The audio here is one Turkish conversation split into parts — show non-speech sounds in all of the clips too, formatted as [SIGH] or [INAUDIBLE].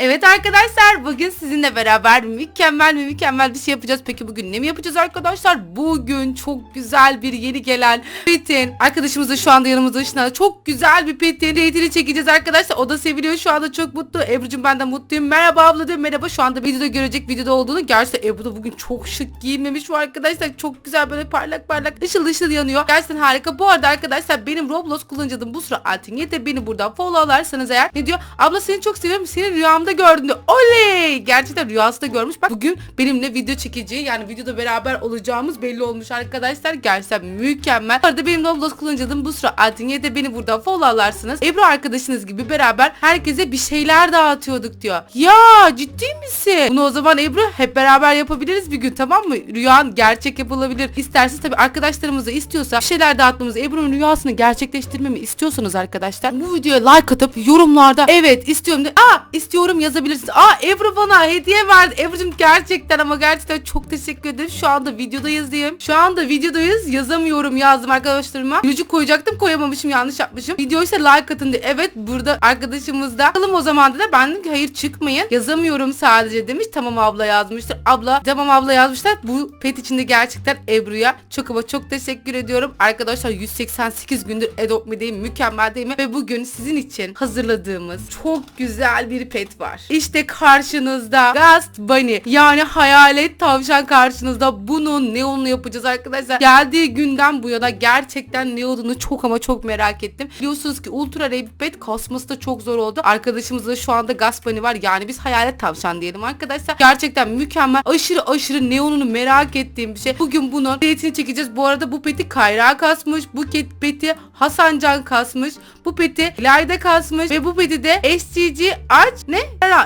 Evet arkadaşlar bugün sizinle beraber mükemmel mi mükemmel bir şey yapacağız. Peki bugün ne mi yapacağız arkadaşlar? Bugün çok güzel bir yeni gelen petin. Arkadaşımız da şu anda yanımızda ışınlar. Çok güzel bir petin. Reytini çekeceğiz arkadaşlar. O da seviliyor şu anda çok mutlu. Ebru'cum ben de mutluyum. Merhaba abla diyor. Merhaba şu anda videoda görecek videoda olduğunu. Gerçekten Ebru da bugün çok şık giyinmemiş bu arkadaşlar. Çok güzel böyle parlak parlak ışıl ışıl yanıyor. Gerçekten harika. Bu arada arkadaşlar benim Roblox kullanıcı bu sıra Altin. Yeter beni buradan followlarsanız eğer ne diyor? Abla seni çok seviyorum. Seni rüyamda gördüm diyor. Oley! Gerçekten rüyasında görmüş. Bak bugün benimle video çekeceği yani videoda beraber olacağımız belli olmuş arkadaşlar. Gerçekten mükemmel. Bu arada benim Roblox kullanıcı adım bu sıra Altin. Yeter beni buradan followlarsınız. Ebru arkadaşınız gibi beraber herkese bir şeyler dağıtıyorduk diyor. Ya ciddi misin? Bunu o zaman Ebru hep beraber yapabiliriz bir gün tamam mı? Rüyan gerçek yapılabilir. İsterseniz tabii arkadaşlarımız da istiyorsa bir şeyler dağıtmamızı Ebru'nun rüyasını gerçekleştirmemi istiyorsanız arkadaşlar bu videoya like atıp yorumlarda evet istiyorum de aa istiyorum yazabilirsiniz. Aa Ebru bana hediye verdi. Ebru'cum gerçekten ama gerçekten çok teşekkür ederim. Şu anda videodayız diyeyim. Şu anda videodayız. Yazamıyorum yazdım arkadaşlarıma. Gülücük koyacaktım koyamamışım yanlış yapmışım. Video ise like atın diye. Evet burada arkadaşımız da bakalım o zaman da ben dedim ki hayır çıkmayın. Yazamıyorum sadece demiş. Tamam abla yazmıştır. Abla tamam abla yazmışlar. Bu pet içinde gerçekten Ebru'ya çok ama çok teşekkür ediyorum. Arkadaşlar 188 gündür Adopt Me'deyim. Mükemmel değil mi? Ve bugün sizin için hazırladığımız çok güzel bir pet var. İşte karşınızda Ghost Bunny yani hayalet tavşan karşınızda bunun neonlu yapacağız arkadaşlar. Geldiği günden bu yana gerçekten ne olduğunu çok ama çok merak ettim. Biliyorsunuz ki Ultra pet kasması da çok zor oldu. Arkadaşımızda şu anda Ghost Bunny var yani biz hayalet tavşan diyelim arkadaşlar. Gerçekten mükemmel aşırı aşırı neonunu merak ettiğim bir şey. Bugün bunun petini çekeceğiz. Bu arada bu peti Kayra kasmış. Bu peti Hasan Can kasmış. Bu peti Layda kasmış. Ve bu peti de SCG aç ne?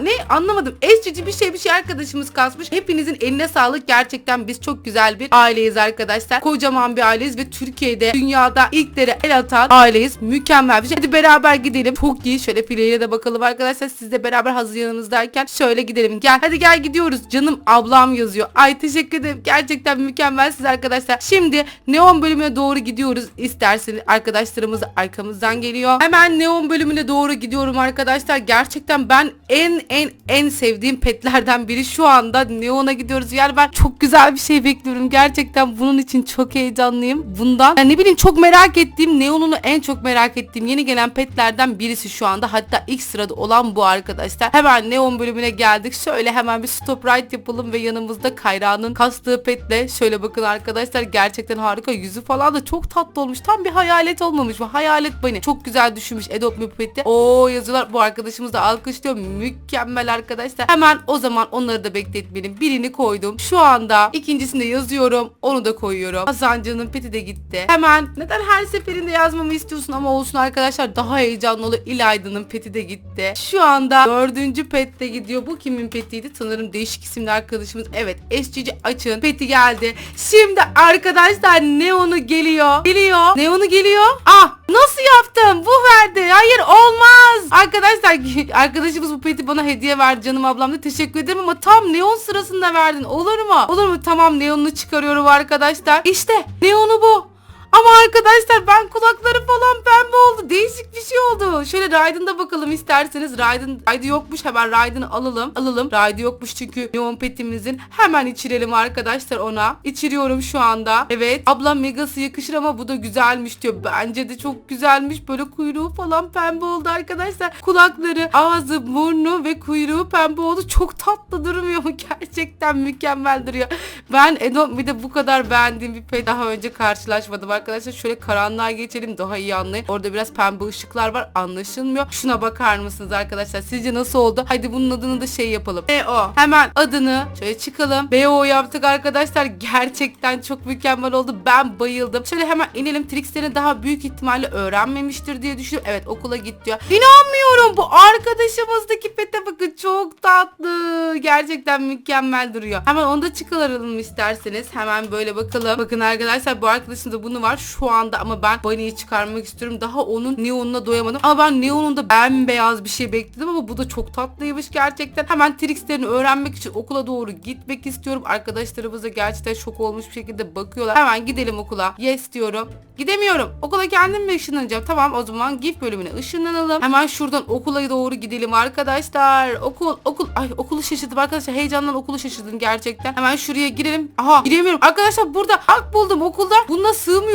Ne? Anlamadım. SCG bir şey bir şey arkadaşımız kasmış. Hepinizin eline sağlık. Gerçekten biz çok güzel bir aileyiz arkadaşlar. Kocaman bir aileyiz ve Türkiye'de dünyada ilkleri el atan aileyiz. Mükemmel bir şey. Hadi beraber gidelim. Çok iyi. Şöyle fileye de bakalım arkadaşlar. Siz de beraber hazır yanınızdayken şöyle gidelim. Gel. Hadi gel gidiyoruz. Canım ablam yazıyor. Ay teşekkür ederim. Gerçekten mükemmelsiniz arkadaşlar. Şimdi Neon bölümüne doğru gidiyoruz. İsterseniz arkadaşlarımız arkamızdan geliyor. Hemen Neon bölümüne doğru gidiyorum arkadaşlar. Gerçekten ben en en en sevdiğim petlerden biri şu anda Neon'a gidiyoruz. Yani ben çok güzel bir şey bekliyorum. Gerçekten bunun için çok heyecanlıyım. Bundan yani ne bileyim çok merak ettiğim Neon'unu en çok merak ettiğim yeni gelen petlerden birisi şu anda. Hatta ilk sırada olan bu arkadaşlar. Hemen Neon bölümüne geldik. Şöyle hemen bir stop right yapalım ve yanımızda Kayra'nın kastığı petle şöyle bakın arkadaşlar gerçekten harika. Yüzü falan da çok tatlı olmuş. Tam bir hayalet olmamış mı? Hayalet bunny. Çok güzel düşünmüş Adopt Me peti. Oo yazıyorlar. Bu arkadaşımız da alkışlıyor. Mükemmel arkadaşlar. Hemen o zaman onları da bekletmeyelim. Birini koydum. Şu anda ikincisini yazıyorum. Onu da koyuyorum. Hasancan'ın peti de gitti. Hemen neden her seferinde yazmamı istiyorsun ama olsun arkadaşlar. Daha heyecanlı olur. İlayda'nın peti de gitti. Şu anda dördüncü pet de gidiyor. Bu kimin petiydi? Sanırım değişik isimli arkadaşımız. Evet SCG açın. Peti geldi. Şimdi arkadaşlar Neon'u geliyor. Geliyor. Neon'u geliyor. Ah nasıl yaptım? Bu verdi. Hayır olmaz. Arkadaşlar [LAUGHS] arkadaşımız bu peti bana hediye verdi canım ablam da teşekkür ederim ama tam Neon sırasında verdin. Olur mu? Olur mu? Tamam Neon'u çıkarıyorum arkadaşlar. İşte Neon'u bu. Ama arkadaşlar ben kulakları falan pembe oldu. Değişik bir şey oldu. Şöyle Raiden'da bakalım isterseniz. Raiden, Raiden yokmuş. Hemen Raiden'ı alalım. Alalım. Raiden yokmuş çünkü Neon petimizin. Hemen içirelim arkadaşlar ona. İçiriyorum şu anda. Evet. Ablam megası yakışır ama bu da güzelmiş diyor. Bence de çok güzelmiş. Böyle kuyruğu falan pembe oldu arkadaşlar. Kulakları, ağzı, burnu ve kuyruğu pembe oldu. Çok tatlı durmuyor mu? [LAUGHS] Gerçekten mükemmel duruyor. Ben Adopt Me'de bu kadar beğendiğim bir pet daha önce karşılaşmadım arkadaşlar. Şöyle karanlığa geçelim daha iyi anlayın. Orada biraz pembe ışıklar var anlaşılmıyor. Şuna bakar mısınız arkadaşlar? Sizce nasıl oldu? Hadi bunun adını da şey yapalım. BO. Hemen adını şöyle çıkalım. BO yaptık arkadaşlar. Gerçekten çok mükemmel oldu. Ben bayıldım. Şöyle hemen inelim. Trixlerini daha büyük ihtimalle öğrenmemiştir diye düşünüyorum. Evet okula git diyor. İnanmıyorum. Bu arkadaşımızdaki pete bakın. Çok tatlı. Gerçekten mükemmel duruyor. Hemen onu da çıkaralım isterseniz. Hemen böyle bakalım. Bakın arkadaşlar bu arkadaşımda bunu var. Şu anda ama ben Bunny'yi çıkarmak istiyorum. Daha onun neonuna doyamadım. Ama ben neonunda bembeyaz bir şey bekledim ama bu da çok tatlıymış gerçekten. Hemen triklerini öğrenmek için okula doğru gitmek istiyorum. Arkadaşlarımız da gerçekten şok olmuş bir şekilde bakıyorlar. Hemen gidelim okula. Yes diyorum. Gidemiyorum. Okula kendim mi ışınlanacağım? Tamam o zaman GIF bölümüne ışınlanalım. Hemen şuradan okula doğru gidelim arkadaşlar. Okul, okul. Ay okulu şaşırdım arkadaşlar. Heyecandan okulu şaşırdım gerçekten. Hemen şuraya girelim. Aha giremiyorum. Arkadaşlar burada hak buldum okulda. Buna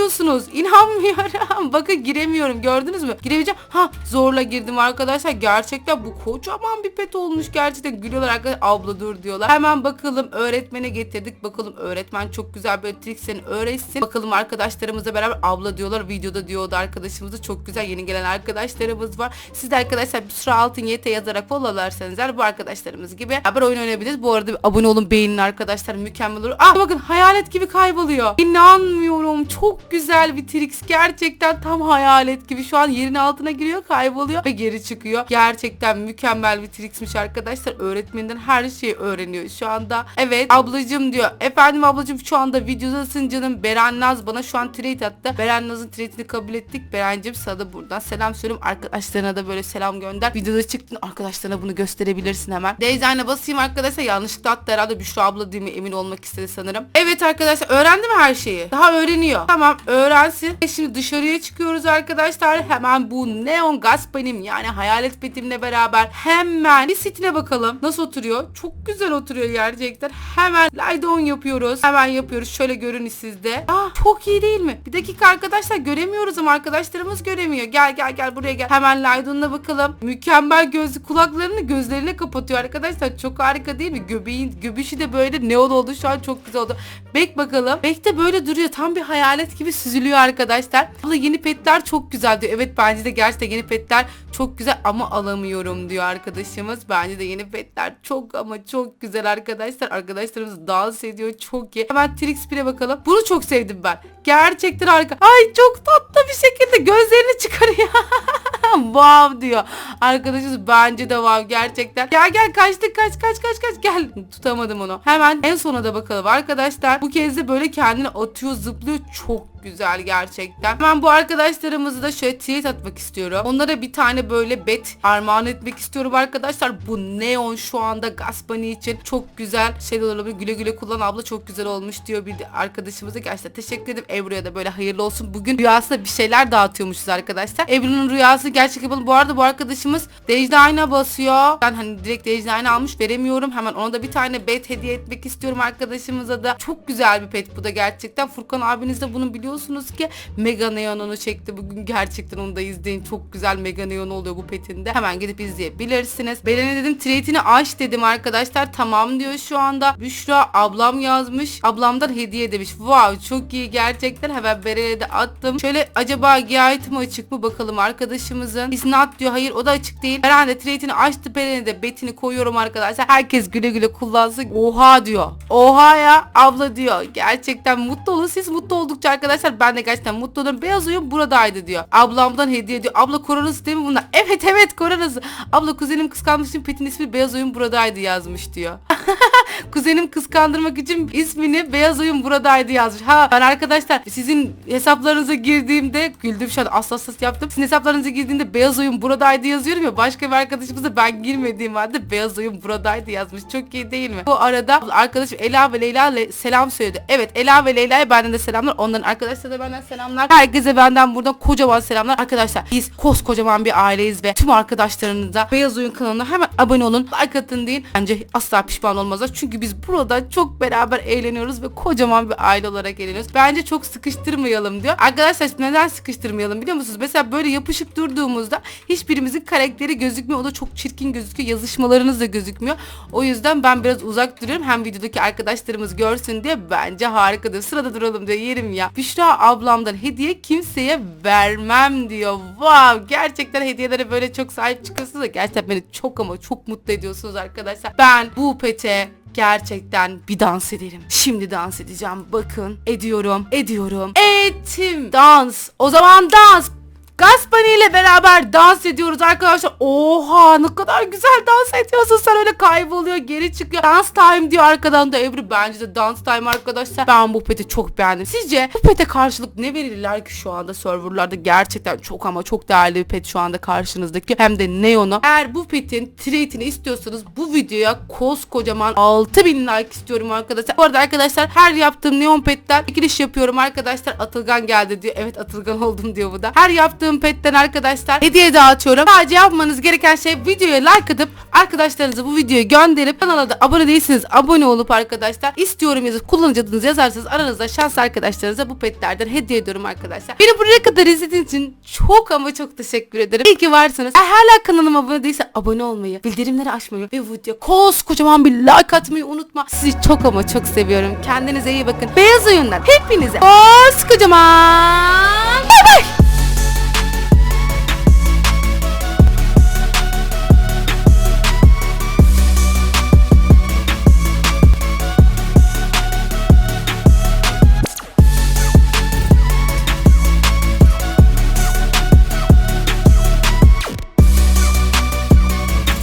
sığmıyorsunuz. İnanmıyorum. [LAUGHS] Bakın giremiyorum. Gördünüz mü? Girebileceğim. Ha zorla girdim arkadaşlar. Gerçekten bu kocaman bir pet olmuş. Gerçekten gülüyorlar arkadaşlar. Abla dur diyorlar. Hemen bakalım öğretmene getirdik. Bakalım öğretmen çok güzel böyle triklerini öğretsin. Bakalım arkadaşlarımızla beraber abla diyorlar. Videoda diyordu arkadaşımız da çok güzel yeni gelen arkadaşlarımız var. Siz de arkadaşlar bir sürü altın YT yazarak followlarsanız bu arkadaşlarımız gibi beraber oyun oynayabiliriz. Bu arada abone olun beğenin arkadaşlar mükemmel olur. Ah bakın hayalet gibi kayboluyor. İnanmıyorum çok güzel bir trix gerçekten tam hayalet gibi şu an yerin altına giriyor kayboluyor ve geri çıkıyor. Gerçekten mükemmel bir trixmiş arkadaşlar. Öğretmeninden her şeyi öğreniyor şu anda. Evet ablacım diyor. Efendim ablacım şu anda videodasın canım. Beren Naz bana şu an trade attı. Beren Naz'ın trade'ini kabul ettik. Berencim sana da buradan selam söylüyorum. Arkadaşlarına da böyle selam gönder. Videoda çıktın arkadaşlarına bunu gösterebilirsin hemen. Dayzine'a basayım arkadaşlar. Yanlışlıkla attı herhalde Büşra abla değil mi emin olmak istedi sanırım. Evet arkadaşlar öğrendi mi her şeyi? Daha öğreniyor. Tamam öğrensin. E Şimdi dışarıya çıkıyoruz arkadaşlar. Hemen bu Neon Gaspanim yani hayalet betimle beraber hemen bir sitine bakalım. Nasıl oturuyor? Çok güzel oturuyor gerçekten. Hemen Laydon yapıyoruz. Hemen yapıyoruz. Şöyle görün sizde. Aa çok iyi değil mi? Bir dakika arkadaşlar göremiyoruz ama arkadaşlarımız göremiyor. Gel gel gel buraya gel. Hemen Laydon'una bakalım. Mükemmel gözlü kulaklarını gözlerine kapatıyor arkadaşlar. Çok harika değil mi? Göbeğin göbüşü de böyle neon oldu. Şu an çok güzel oldu. Bek bakalım. Bek de böyle duruyor. Tam bir hayalet gibi süzülüyor arkadaşlar. Abla yeni petler çok güzel diyor. Evet bence de gerçekten yeni petler çok güzel ama alamıyorum diyor arkadaşımız. Bence de yeni petler çok ama çok güzel arkadaşlar. Arkadaşlarımız dans ediyor. Çok iyi. Hemen Trix 1'e bakalım. Bunu çok sevdim ben. Gerçekten harika. Ay çok tatlı bir şekilde gözlerini çıkarıyor. [LAUGHS] [LAUGHS] wow diyor. Arkadaşımız bence de wow gerçekten. Gel gel kaçtık kaç kaç kaç kaç gel. Tutamadım onu. Hemen en sona da bakalım arkadaşlar. Bu kez de böyle kendini atıyor zıplıyor. Çok güzel gerçekten. Hemen bu arkadaşlarımızı da şöyle tweet atmak istiyorum. Onlara bir tane böyle bet armağan etmek istiyorum arkadaşlar. Bu neon şu anda Gaspani için çok güzel şeyler olabilir. Güle güle kullan abla çok güzel olmuş diyor bir arkadaşımıza. Gerçekten teşekkür ederim. Ebru'ya da böyle hayırlı olsun. Bugün rüyasında bir şeyler dağıtıyormuşuz arkadaşlar. Ebru'nun rüyası gerçek yapalım. Bu arada bu arkadaşımız Decline'a basıyor. Ben hani direkt Decline almış veremiyorum. Hemen ona da bir tane bet hediye etmek istiyorum arkadaşımıza da. Çok güzel bir pet bu da gerçekten. Furkan abiniz de bunu biliyorsunuz ki Mega Neon onu çekti. Bugün gerçekten onu da izleyin. Çok güzel Mega Neon oluyor bu petinde. Hemen gidip izleyebilirsiniz. Beren'e dedim trade'ini aç dedim arkadaşlar. Tamam diyor şu anda. Büşra ablam yazmış. Ablamdan hediye demiş. Wow çok iyi gerçekten. Hemen Beren'e de attım. Şöyle acaba G item açık mı bakalım arkadaşımızın. Is not diyor. Hayır o da açık değil. Beren de trade'ini açtı. Beren'e de betini koyuyorum arkadaşlar. Herkes güle güle kullansın. Oha diyor. Oha ya abla diyor. Gerçekten mutlu olun. Siz mutlu oldukça arkadaşlar ben de gerçekten mutlu olurum. Beyaz oyun buradaydı diyor. Ablamdan hediye diyor. Abla koronası değil mi bunlar? Evet evet koronası. Abla kuzenim kıskanmışım petin ismi Beyaz oyun buradaydı yazmış diyor. [LAUGHS] Kuzenim kıskandırmak için ismini Beyaz Oyun buradaydı yazmış. Ha ben arkadaşlar sizin hesaplarınıza girdiğimde güldüm şu an asla yaptım. Sizin hesaplarınıza girdiğimde Beyaz Oyun buradaydı yazıyorum ya başka bir arkadaşımız da ben girmediğim halde Beyaz Oyun buradaydı yazmış. Çok iyi değil mi? Bu arada arkadaşım Ela ve Leyla ile selam söyledi. Evet Ela ve Leyla'ya benden de selamlar. Onların arkadaşlarına da benden selamlar. Herkese benden buradan kocaman selamlar. Arkadaşlar biz koskocaman bir aileyiz ve tüm arkadaşlarınıza Beyaz Oyun kanalına hemen abone olun. Like atın deyin. Bence asla pişman olmazlar. Çünkü biz burada çok beraber eğleniyoruz ve kocaman bir aile olarak eğleniyoruz. Bence çok sıkıştırmayalım diyor. Arkadaşlar neden sıkıştırmayalım biliyor musunuz? Mesela böyle yapışıp durduğumuzda hiçbirimizin karakteri gözükmüyor. O da çok çirkin gözüküyor. Yazışmalarınız da gözükmüyor. O yüzden ben biraz uzak duruyorum. Hem videodaki arkadaşlarımız görsün diye bence harikadır. Sırada duralım diye yerim ya. Büşra ablamdan hediye kimseye vermem diyor. Wow gerçekten hediyelere böyle çok sahip çıkıyorsunuz da gerçekten beni çok ama çok mutlu ediyorsunuz arkadaşlar. Ben bu pete gerçekten bir dans edelim. Şimdi dans edeceğim. Bakın ediyorum, ediyorum. Ettim. Dans. O zaman dans. Gaspani ile beraber dans ediyoruz arkadaşlar. Oha ne kadar güzel dans ediyorsun sen öyle kayboluyor geri çıkıyor. Dance time diyor arkadan da Ebru bence de dance time arkadaşlar. Ben bu peti çok beğendim. Sizce bu pete karşılık ne verirler ki şu anda serverlarda gerçekten çok ama çok değerli bir pet şu anda karşınızdaki. Hem de Neon'a. Eğer bu petin trade'ini istiyorsanız bu videoya koskocaman 6000 like istiyorum arkadaşlar. Bu arada arkadaşlar her yaptığım Neon petten çekiliş yapıyorum arkadaşlar. Atılgan geldi diyor. Evet Atılgan [LAUGHS] oldum diyor bu da. Her yaptığım petten arkadaşlar hediye dağıtıyorum. Sadece yapmanız gereken şey videoya like atıp arkadaşlarınıza bu videoyu gönderip kanala da abone değilseniz abone olup arkadaşlar istiyorum yazıp kullanıcı adınızı yazarsanız aranızda şanslı arkadaşlarınıza bu petlerden hediye ediyorum arkadaşlar. Beni buraya kadar izlediğiniz için çok ama çok teşekkür ederim. İyi ki varsınız. Eğer hala kanalıma abone değilse abone olmayı, bildirimleri açmayı ve video koskocaman bir like atmayı unutma. Sizi çok ama çok seviyorum. Kendinize iyi bakın. Beyaz oyundan hepinize koskocaman bay bay.